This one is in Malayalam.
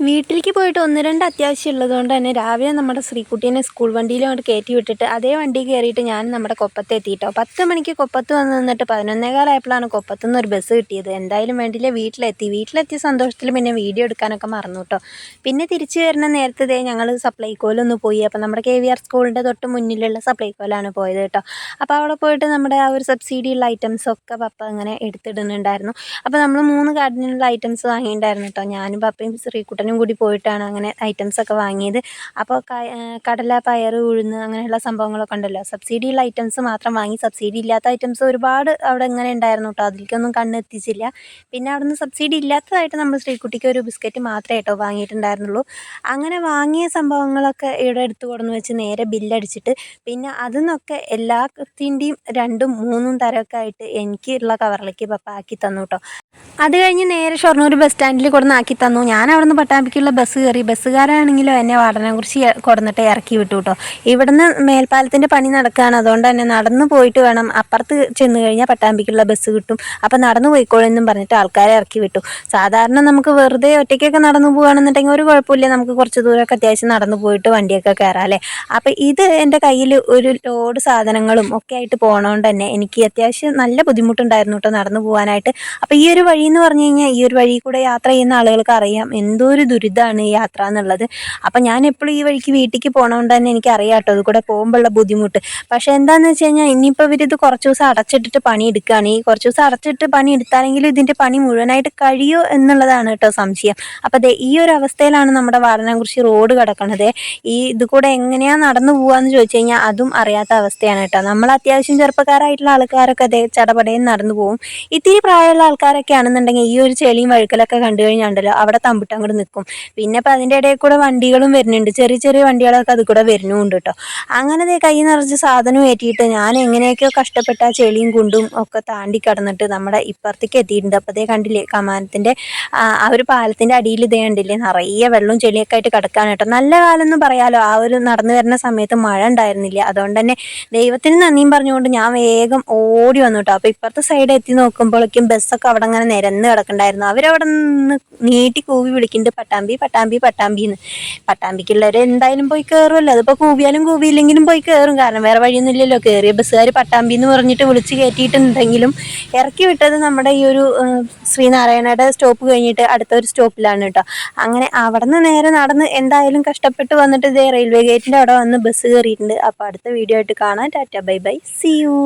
വീട്ടിലേക്ക് പോയിട്ട് ഒന്ന് രണ്ട് അത്യാവശ്യം ഉള്ളതുകൊണ്ട് തന്നെ രാവിലെ നമ്മുടെ ശ്രീക്കുട്ടീനെ സ്കൂൾ വണ്ടിയിൽ കൊണ്ട് കയറ്റി വിട്ടിട്ട് അതേ വണ്ടി കയറിയിട്ട് ഞാൻ നമ്മുടെ കൊപ്പത്ത് എത്തിയിട്ടോ പത്ത് മണിക്ക് കൊപ്പത്ത് വന്ന് നിന്നിട്ട് പതിനൊന്നേകാലായപ്പോഴാണ് കൊപ്പത്തു നിന്ന് ഒരു ബസ് കിട്ടിയത്. എന്തായാലും വേണ്ടിയില്ല വീട്ടിലെത്തി. വീട്ടിലെത്തിയ സന്തോഷത്തിൽ പിന്നെ വീഡിയോ എടുക്കാനൊക്കെ മറന്നു കേട്ടോ പിന്നെ തിരിച്ചു വരുന്ന നേരത്തെ ഞങ്ങൾ സപ്ലൈക്കോലൊന്ന് പോയി. അപ്പോൾ നമ്മുടെ കെ വി ആർ സ്കൂളിന്റെ തൊട്ട് മുന്നിലുള്ള സപ്ലൈക്കോലാണ് പോയത് കേട്ടോ അപ്പോൾ അവിടെ പോയിട്ട് നമ്മുടെ ആ ഒരു സബ്സിഡിയുള്ള ഐറ്റംസ് ഒക്കെ പപ്പ അങ്ങനെ എടുത്തിടുന്നുണ്ടായിരുന്നു. അപ്പോൾ നമ്മൾ മൂന്ന് കാർഡിനുള്ള ഐറ്റംസ് വാങ്ങിയിട്ടുണ്ടായിരുന്നു കേട്ടോ ഞാനും പപ്പയും ശ്രീക്കുട്ടനും കൂടി പോയിട്ടാണ് അങ്ങനെ ഐറ്റംസ് ഒക്കെ വാങ്ങിയത്. അപ്പോൾ കടല പയർ ഉഴുന്ന് അങ്ങനെയുള്ള സംഭവങ്ങളൊക്കെ ഉണ്ടല്ലോ. സബ്സിഡിയുള്ള ഐറ്റംസ് മാത്രം വാങ്ങി സബ്സിഡി ഇല്ലാത്ത ഐറ്റംസ് ഒരുപാട് അവിടെ ഇങ്ങനെ ഉണ്ടായിരുന്നു കേട്ടോ അതിലേക്കൊന്നും കണ്ണെത്തിച്ചില്ല പിന്നെ അവിടുന്ന് സബ്സിഡി ഇല്ലാത്തതായിട്ട് നമ്മൾ ശ്രീക്കുട്ടിക്ക് ഒരു ബിസ്ക്കറ്റ് മാത്രമേ കേട്ടോ വാങ്ങിയിട്ടുണ്ടായിരുന്നുള്ളൂ. അങ്ങനെ വാങ്ങിയ സംഭവങ്ങളൊക്കെ ഇവിടെ എടുത്തു കൊടുന്ന് വെച്ച് നേരെ ബില്ലടിച്ചിട്ട് പിന്നെ അതിൽ നിന്നൊക്കെ എല്ലാത്തിന്റെയും രണ്ടും മൂന്നും തരമൊക്കെ ആയിട്ട് എനിക്കുള്ള കവറിലേക്ക് പപ്പ ആക്കി തന്നു കേട്ടോ അത് കഴിഞ്ഞ് നേരെ ഷൊർണൂർ ബസ് സ്റ്റാൻഡിൽ കൊടുന്ന് ആക്കി തന്നു. ഞാൻ അവിടെ നിന്ന് പട്ടാമ്പിക്കുള്ള ബസ് കയറി ബസ്സുകാരാണെങ്കിലും എന്നെ കുറിച്ച് കൊടുന്നിട്ട് ഇറക്കി വിട്ടു കേട്ടോ ഇവിടുന്ന് മേൽപ്പാലത്തിന്റെ പണി നടക്കുകയാണ് അതുകൊണ്ട് തന്നെ നടന്നു പോയിട്ട് വേണം. അപ്പുറത്ത് ചെന്ന് കഴിഞ്ഞാൽ പട്ടാമ്പിക്കുള്ള ബസ് കിട്ടും. അപ്പോൾ നടന്നു പോയിക്കോളെന്നും പറഞ്ഞിട്ട് ആൾക്കാരെ ഇറക്കി വിട്ടു. സാധാരണ നമുക്ക് വെറുതെ ഒറ്റയ്ക്കൊക്കെ നടന്നു പോകുകയാണെന്നുണ്ടെങ്കിൽ ഒരു കുഴപ്പമില്ല. നമുക്ക് കുറച്ച് ദൂരമൊക്കെ അത്യാവശ്യം നടന്നു പോയിട്ട് വണ്ടിയൊക്കെ കയറാം അല്ലേ? അപ്പോൾ ഇത് എന്റെ കയ്യിൽ ഒരു ലോഡ് സാധനങ്ങളും ഒക്കെ ആയിട്ട് പോകണോണ്ട് തന്നെ എനിക്ക് അത്യാവശ്യം നല്ല ബുദ്ധിമുട്ടുണ്ടായിരുന്നു കേട്ടോ നടന്നു പോകാനായിട്ട് അപ്പോൾ ഈ ഒരു വഴി എന്ന് പറഞ്ഞു കഴിഞ്ഞാൽ ഈ ഒരു വഴി കൂടെ യാത്ര ചെയ്യുന്ന ആളുകൾക്ക് അറിയാം. എന്തോ ഒരു ദുരിതമാണ് ഈ യാത്ര എന്നുള്ളത്. അപ്പം ഞാൻ എപ്പോഴും ഈ വഴിക്ക് വീട്ടിലേക്ക് പോകണോണ്ട് തന്നെ എനിക്ക് അറിയാം കേട്ടോ അത് കൂടെ പോകുമ്പോഴുള്ള ബുദ്ധിമുട്ട്. പക്ഷേ എന്താണെന്ന് വെച്ച് കഴിഞ്ഞാൽ ഇനിയിപ്പോൾ ഇവരിത് കുറച്ച് ദിവസം അടച്ചിട്ടിട്ട് പണി എടുക്കുകയാണ് ഈ കുറച്ച് ദിവസം അടച്ചിട്ട് പണി എടുത്താലെങ്കിലും ഇതിന്റെ പണി മുഴുവനായിട്ട് കഴിയോ എന്നുള്ളതാണ് കേട്ടോ സംശയം. അപ്പോൾ അതെ ഈ ഒരു അവസ്ഥയിലാണ് നമ്മുടെ വാടനകുറിച്ച് റോഡ് കിടക്കണത്. ഈ ഇത് കൂടെ എങ്ങനെയാണ് നടന്നു പോകാന്ന് ചോദിച്ചു കഴിഞ്ഞാൽ അതും അറിയാത്ത അവസ്ഥയാണ് കേട്ടോ. നമ്മൾ അത്യാവശ്യം ചെറുപ്പക്കാരായിട്ടുള്ള ആൾക്കാരൊക്കെ അതേ ചടപടയിൽ നടന്നു പോകും ഇത്തിരി പ്രായമുള്ള ആൾക്കാരൊക്കെ ആണെന്നുണ്ടെങ്കിൽ ഈ ഒരു ചെളിയും വഴുക്കലൊക്കെ കണ്ടു കഴിഞ്ഞാണ്ടല്ലോ അവിടെ തമ്പിട്ട് അങ്ങോട്ട് നിൽക്കും പിന്നെ ഇപ്പം അതിന്റെ ഇടയിൽ കൂടെ വണ്ടികളും വരുന്നുണ്ട്. ചെറിയ ചെറിയ വണ്ടികളൊക്കെ അത് കൂടെ വരുന്നുണ്ട് കേട്ടോ അങ്ങനെ കൈ നിറച്ച് സാധനം ഏറ്റിയിട്ട് ഞാൻ എങ്ങനെയൊക്കെയോ കഷ്ടപ്പെട്ട ആ ചെളിയും കുണ്ടും ഒക്കെ താണ്ടി കടന്നിട്ട് നമ്മുടെ ഇപ്പുറത്തേക്ക് എത്തിയിട്ടുണ്ട്. അപ്പോൾ അതേ കണ്ടില്ലേ കമാനത്തിന്റെ ആ ഒരു പാലത്തിന്റെ അടിയിൽ ഇതേ കണ്ടില്ലേ നിറയെ വെള്ളവും ചെളിയൊക്കെ ആയിട്ട് കിടക്കാൻ കേട്ടോ നല്ല കാലം എന്ന് പറയാലോ ആ ഒരു നടന്നു വരുന്ന സമയത്ത് മഴ ഉണ്ടായിരുന്നില്ല. അതുകൊണ്ട് തന്നെ ദൈവത്തിന് നന്ദിയും പറഞ്ഞുകൊണ്ട് ഞാൻ വേഗം ഓടി വന്നു കേട്ടോ അപ്പോൾ ഇപ്പുറത്തെ സൈഡ് എത്തി നോക്കുമ്പോഴേക്കും ബസ്സൊക്കെ അവിടെ അങ്ങനെ നിരന്ന് കിടക്കണ്ടായിരുന്നു. അവരവിടെ നിന്ന് നീട്ടി കൂവി വിളിക്കുന്നുണ്ട്. പട്ടാമ്പി പട്ടാമ്പി പട്ടാമ്പി എന്ന് പട്ടാമ്പിക്കുള്ളവർ എന്തായാലും പോയി കയറുമല്ലോ അതിപ്പോൾ കൂവിയാലും കൂവിയില്ലെങ്കിലും പോയി കയറും കാരണം വേറെ വഴിയൊന്നും ഇല്ലല്ലോ കയറിയ ബസ്സുകാർ പട്ടാമ്പി എന്ന് പറഞ്ഞിട്ട് വിളിച്ച് കയറ്റിയിട്ടുണ്ടെങ്കിലും ഇറക്കി വിട്ടത് നമ്മുടെ ഈ ഒരു ശ്രീനാരായണയുടെ സ്റ്റോപ്പ് കഴിഞ്ഞിട്ട് അടുത്ത ഒരു സ്റ്റോപ്പിലാണ് കേട്ടോ. അങ്ങനെ അവിടെ നിന്ന് നേരെ നടന്ന് എന്തായാലും കഷ്ടപ്പെട്ട് വന്നിട്ട് ഇതേ റെയിൽവേ ഗേറ്റിന്റെ അവിടെ വന്ന് ബസ് കയറിയിട്ടുണ്ട്. അപ്പോൾ അടുത്ത വീഡിയോ ആയിട്ട് കാണാം. Tata bye bye. See you